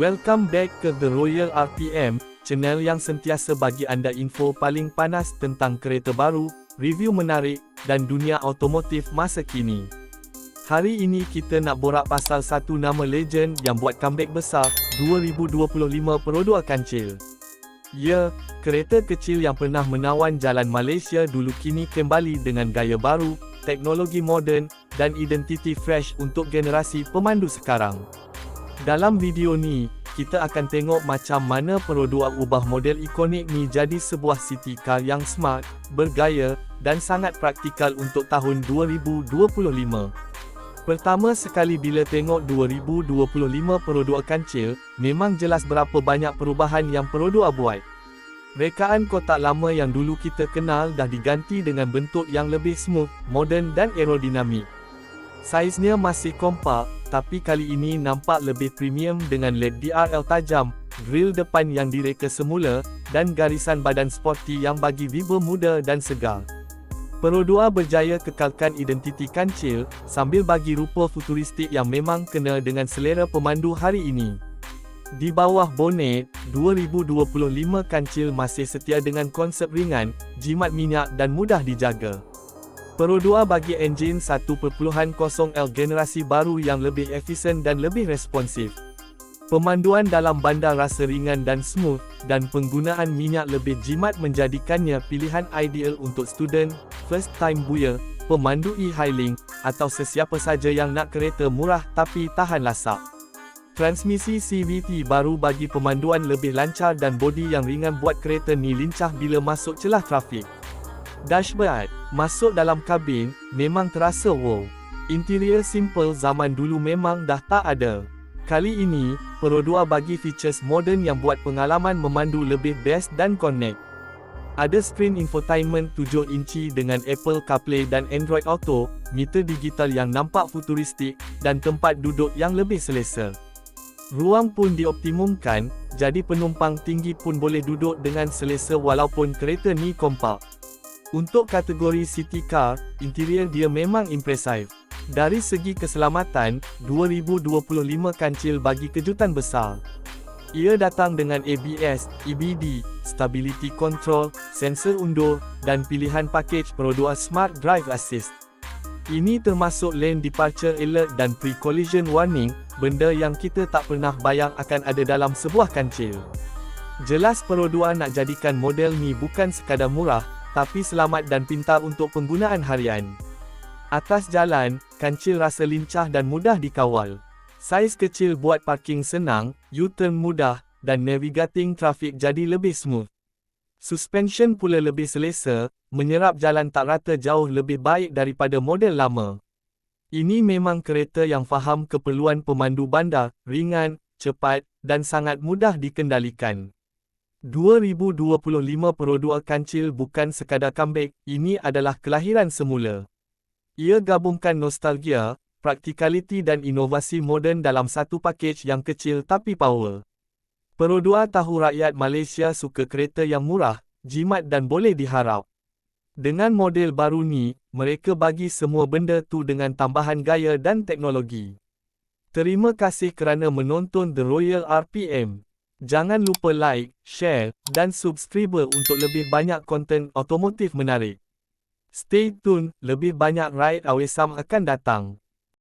Welcome back ke The Royal RPM, channel yang sentiasa bagi anda info paling panas tentang kereta baru, review menarik, dan dunia automotif masa kini. Hari ini kita nak borak pasal satu nama legend yang buat comeback besar, 2025 Perodua Kancil. Ya, kereta kecil yang pernah menawan jalan Malaysia dulu kini kembali dengan gaya baru, teknologi moden, dan identiti fresh untuk generasi pemandu sekarang. Dalam video ni, kita akan tengok macam mana Perodua ubah model ikonik ni jadi sebuah city car yang smart, bergaya, dan sangat praktikal untuk tahun 2025. Pertama sekali bila tengok 2025 Perodua Kancil, memang jelas berapa banyak perubahan yang Perodua buat. Rekaan kotak lama yang dulu kita kenal dah diganti dengan bentuk yang lebih smooth, moden dan aerodinamik. Saiznya masih kompak, tapi kali ini nampak lebih premium dengan LED DRL tajam, grill depan yang direka semula, dan garisan badan sporty yang bagi vibe muda dan segar. Perodua berjaya kekalkan identiti kancil, sambil bagi rupa futuristik yang memang kena dengan selera pemandu hari ini. Di bawah bonet, 2025 kancil masih setia dengan konsep ringan, jimat minyak dan mudah dijaga. Perodua bagi enjin 1.0L generasi baru yang lebih efisien dan lebih responsif. Pemanduan dalam bandar rasa ringan dan smooth, dan penggunaan minyak lebih jimat menjadikannya pilihan ideal untuk student, first time buyer, pemandu e-hailing, atau sesiapa saja yang nak kereta murah tapi tahan lasak. Transmisi CVT baru bagi pemanduan lebih lancar dan bodi yang ringan buat kereta ni lincah bila masuk celah trafik. Dashboard, masuk dalam kabin, memang terasa wow. Interior simple zaman dulu memang dah tak ada. Kali ini, Perodua bagi features moden yang buat pengalaman memandu lebih best dan connect. Ada skrin infotainment 7 inci dengan Apple CarPlay dan Android Auto, meter digital yang nampak futuristik, dan tempat duduk yang lebih selesa. Ruang pun dioptimumkan, jadi penumpang tinggi pun boleh duduk dengan selesa walaupun kereta ni kompak. Untuk kategori city car, interior dia memang impresif. Dari segi keselamatan, 2025 kancil bagi kejutan besar. Ia datang dengan ABS, EBD, Stability Control, sensor undur, dan pilihan pakej Perodua Smart Drive Assist. Ini termasuk lane departure alert dan pre-collision warning, benda yang kita tak pernah bayang akan ada dalam sebuah kancil. Jelas Perodua nak jadikan model ni bukan sekadar murah, tapi selamat dan pintar untuk penggunaan harian. Atas jalan, kancil rasa lincah dan mudah dikawal. Saiz kecil buat parking senang, U-turn mudah, dan navigating trafik jadi lebih smooth. Suspension pula lebih selesa, menyerap jalan tak rata jauh lebih baik daripada model lama. Ini memang kereta yang faham keperluan pemandu bandar, ringan, cepat, dan sangat mudah dikendalikan. 2025 Perodua Kancil bukan sekadar comeback, ini adalah kelahiran semula. Ia gabungkan nostalgia, praktikaliti dan inovasi moden dalam satu pakej yang kecil tapi power. Perodua tahu rakyat Malaysia suka kereta yang murah, jimat dan boleh diharap. Dengan model baru ni, mereka bagi semua benda tu dengan tambahan gaya dan teknologi. Terima kasih kerana menonton The Royal RPM. Jangan lupa like, share, dan subscribe untuk lebih banyak konten otomotif menarik. Stay tune, lebih banyak ride awesome akan datang.